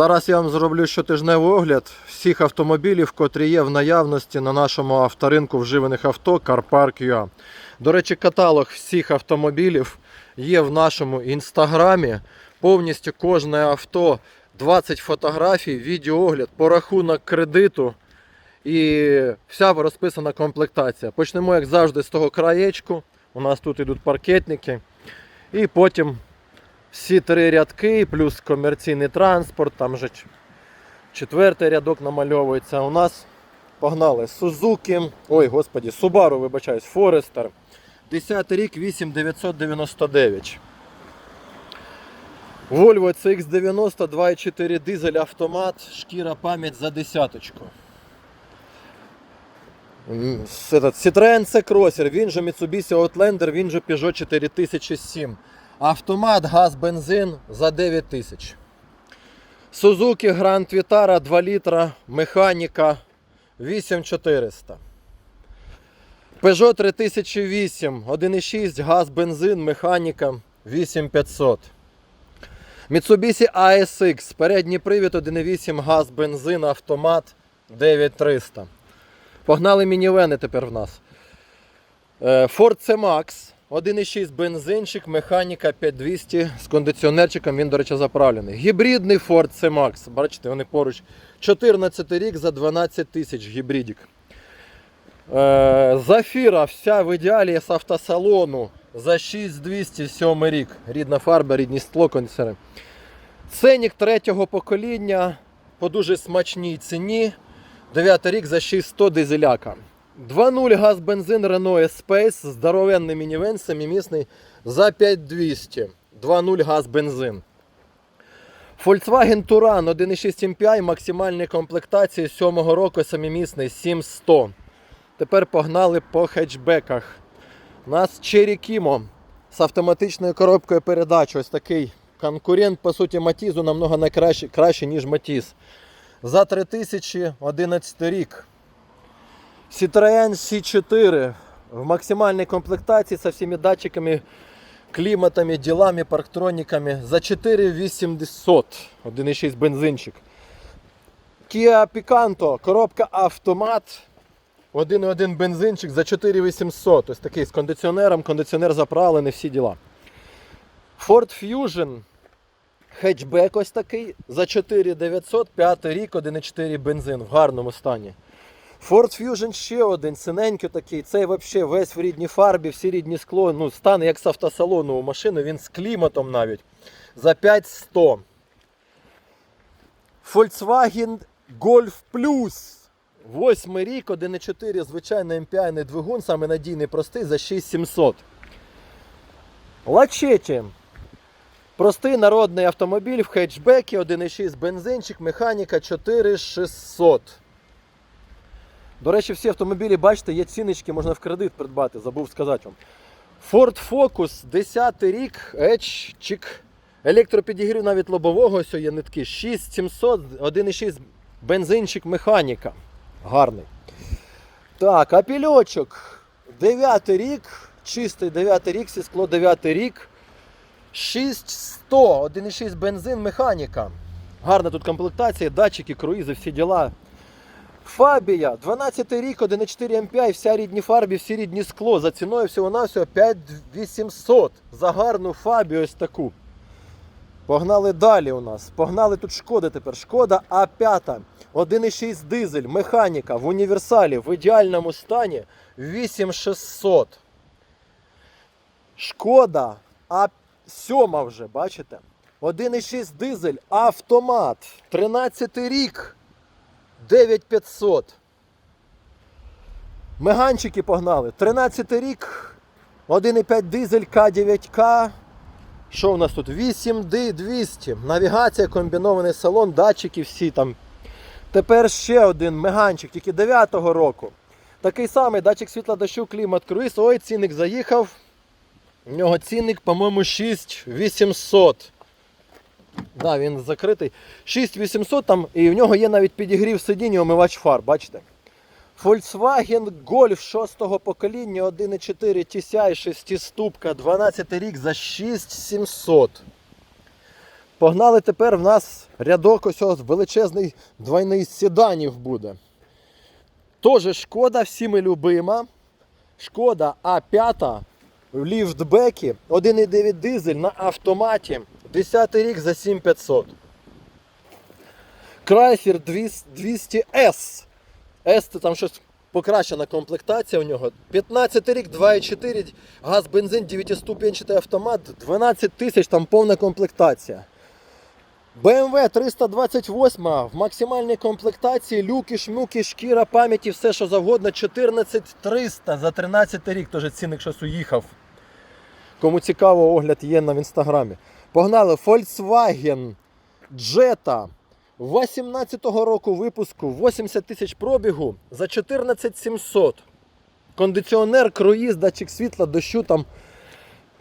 Зараз я вам зроблю щотижневий огляд всіх автомобілів, котрі є в наявності на нашому авторинку вживаних авто CarPark.ua. До речі, каталог всіх автомобілів є в нашому інстаграмі. Повністю кожне авто, 20 фотографій, відеоогляд, порахунок кредиту і вся розписана комплектація. Почнемо, як завжди, з того краєчку. У нас тут йдуть паркетники. І потім всі три рядки, плюс комерційний транспорт, там вже четвертий рядок намальовується. У нас погнали Suzuki, ой, господі, Subaru, вибачаюсь, Forester. 10 рік 8999. Volvo CX90 2.4 дизель автомат, шкіра пам'ять за десяточку. Citroen C-Crosser, він же Mitsubishi Outlander, він же Peugeot 4007. Автомат, газ, бензин за 9 тисяч. Suzuki Grand Vitara 2 літра, механіка 8400. Peugeot 3008, 1,6, газ, бензин, механіка 8500. Mitsubishi ASX, передній привід 1,8, газ, бензин, автомат 9300. Погнали мінівени тепер в нас. Е, Ford C-Max, 1,6 бензинчик, механіка 5200 з кондиціонерчиком, він, до речі, заправлений. Гібридний Ford C-Max, бачите, вони поруч. 14 рік за 12 тисяч гібридик. Е, Зафіра вся в ідеалі з автосалону за 6207 рік. Рідна фарба, рідні скло, кондиціонери. Ценник третього покоління по дуже смачній ціні. 9 рік за 6100 дизеляка. 2.0 газ бензин Renault Space, здоровенний мінівен, самімісний за 5200. 2.0 газ бензин. Volkswagen Touran 1.6 MPI, максимальні комплектації 7 року самімісний 7100. Тепер погнали по хетчбеках. У нас Cherry Kimo з автоматичною коробкою передач. Ось такий конкурент, по суті, Матізу намного найкраще, краще, ніж Матіз. За 3011 рік. Citroen C4 в максимальній комплектації со всіми датчиками, кліматами, ділами, парктроніками за 4800. 1,6 бензинчик. Kia Picanto, коробка автомат. 1,1 бензинчик за 4800. Ось такий з кондиціонером, кондиціонер заправлений, всі діла. Ford Fusion. Хетчбек ось такий за 4900, 5 рік, 1,4 бензин в гарному стані. Ford Fusion ще один, синенький такий. Цей взагалі весь в рідній фарбі, всі рідні скло. Ну, стан як з автосалону у машини, він з кліматом навіть. За 5100. Volkswagen Golf Plus. Восьмий рік, 1,4 звичайний MPI двигун, саме надійний простий за 6700. Лачеті. Простий народний автомобіль в хетчбекі, 1,6 бензинчик, механіка 4600. До речі, всі автомобілі, бачите, є ціночки, можна в кредит придбати, забув сказати вам. Ford Focus, 10 рік, Edge. Електропідігрів навіть лобового, ось є нитки. 6700, 1,6 бензинчик, механіка. Гарний. Так, а пільочок. 9 рік, чистий 9 рік, всі скло 9 рік. 6100, 1,6 бензин, механіка. Гарна тут комплектація, датчики, круїзи, всі діла. Фабія, 12 рік, 1,4 MPI, вся рідні фарбі, всі рідні скло. За ціною всього-навсього 5800. За гарну фабію ось таку. Погнали далі у нас. Погнали тут шкоди тепер. Шкода А5. 1,6 дизель, механіка в універсалі в ідеальному стані 8600. Шкода А7 вже, бачите? 1,6 дизель, автомат. 13 рік. 9500. Меганчики погнали. 13 рік. 1,5 дизель К9К. Що у нас тут? 8D200. Навігація, комбінований салон, датчики всі там. Тепер ще один меганчик, тільки 9-го року. Такий самий датчик світла дощу, клімат, круїз. Ой, цінник заїхав. У нього цінник, по-моєму, 6800. Да, він закритий. 6800 там, і в нього є навіть підігрів сидіння, і омивач фар, бачите? Volkswagen Golf 6 покоління 1.4 TSI 6 ступка, 12 рік за 6700. Погнали тепер в нас рядок ось величезний двойний седанів буде. Тоже шкода, всіми любима. Шкода А5 в ліфтбекі, 1,9 дизель на автоматі. 10 рік за 7500. Chrysler 200 S. Це там щось покращена комплектація у нього. 15 рік, 2,4, газ, бензин, 9-ступенчатий автомат, 12 тисяч, там повна комплектація. BMW 328 в максимальній комплектації, люки, шмюки, шкіра, пам'яті, все що завгодно. 14300 за 13 рік, теж цінник щось уїхав. Кому цікаво, огляд є на інстаграмі. Погнали Volkswagen Jetta 18-го року випуску, 80 тисяч пробігу за 14700. Кондиціонер, круїз, датчик світла, дощу там.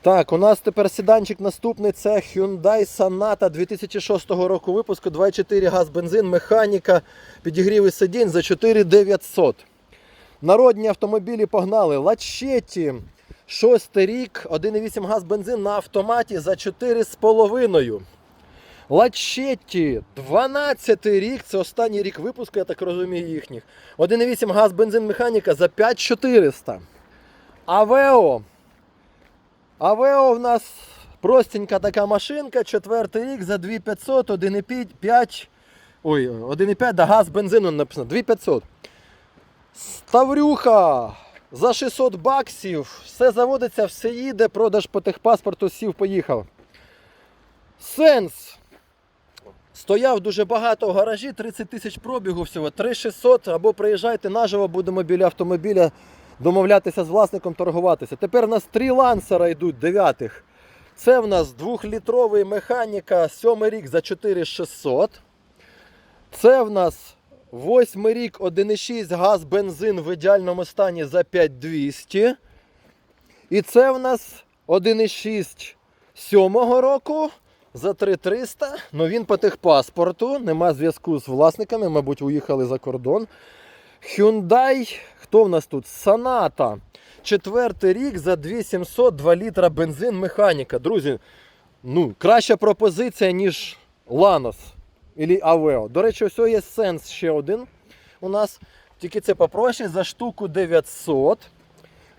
Так, у нас тепер сіданчик наступний. Це Hyundai Sonata 2006 року випуску. 2,4 газ, бензин, механіка, підігріви сидінь за 4900. Народні автомобілі погнали. Лачеті. Шостий рік, 1,8 газ бензин на автоматі за 4,5. Лачетті, 12 рік, це останній рік випуску, я так розумію, їхніх. 1,8 газ бензин механіка за 5400. Авео. Авео в нас простенька така машинка, четвертий рік за 2500, 1,5, ой, 1,5, да газ бензину написано, 2500. Ставрюха за 600 баксів, все заводиться, все їде, продаж по техпаспорту сів, поїхав. Сенс. Стояв дуже багато в гаражі, 30 тисяч пробігу всього, 3600, або приїжджайте наживо, будемо біля автомобіля домовлятися з власником, торгуватися. Тепер в нас три лансера йдуть дев'ятих. Це в нас двохлітровий механіка, сьомий рік за 4600. Це в нас восьмий рік 1,6 газ, бензин в ідеальному стані за 5200. І це в нас 1,6 сьомого року за 3300. Ну він по техпаспорту, нема зв'язку з власниками, мабуть, уїхали за кордон. Hyundai, хто в нас тут? Sonata. Четвертий рік за 2700 2 літра бензин механіка. Друзі, ну, краща пропозиція, ніж Lanos Ілі Aveo. До речі, ось є сенс ще один у нас. Тільки це попроще за штуку 900.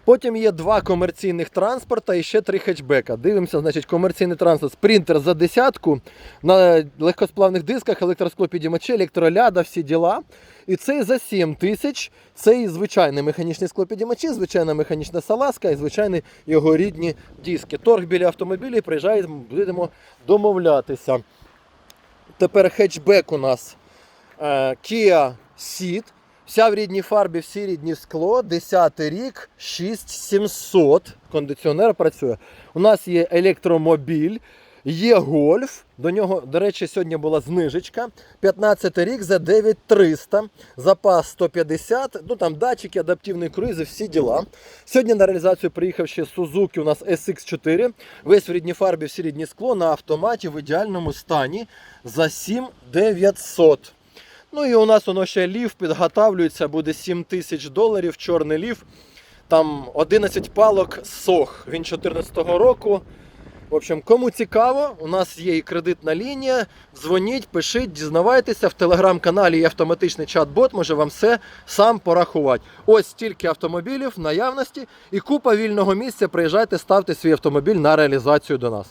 Потім є два комерційних транспорта і ще три хетчбека. Дивимося, значить, комерційний транспорт спринтер за десятку на легкосплавних дисках, електросклопідімачі, електроляда, всі діла. І цей за 7 тисяч. Цей звичайний механічний склопідімачі, звичайна механічна салазка і звичайні його рідні диски. Торг біля автомобілів приїжджає, будемо домовлятися. Тепер хетчбек у нас е, Kia Ceed. Вся в рідній фарбі, всі рідні скло. 10 рік, 6700. Кондиціонер працює. У нас є електромобіль, є гольф. До нього, до речі, сьогодні була знижечка. 15 рік за 9300. Запас 150. Ну там датчики, адаптивний круїз і всі діла. Сьогодні на реалізацію приїхав ще Suzuki у нас SX4. Весь в рідній фарбі, всі рідні скло на автоматі в ідеальному стані за 7900. Ну і у нас воно ще ліф підготавлюється, буде 7 тисяч доларів, чорний ліф. Там 11 палок сох. Він 14-го року. В общем, кому цікаво, у нас є і кредитна лінія. Дзвоніть, пишіть, дізнавайтеся. В телеграм-каналі є автоматичний чат-бот, може вам все сам порахувати. Ось стільки автомобілів наявності і купа вільного місця. Приїжджайте, ставте свій автомобіль на реалізацію до нас.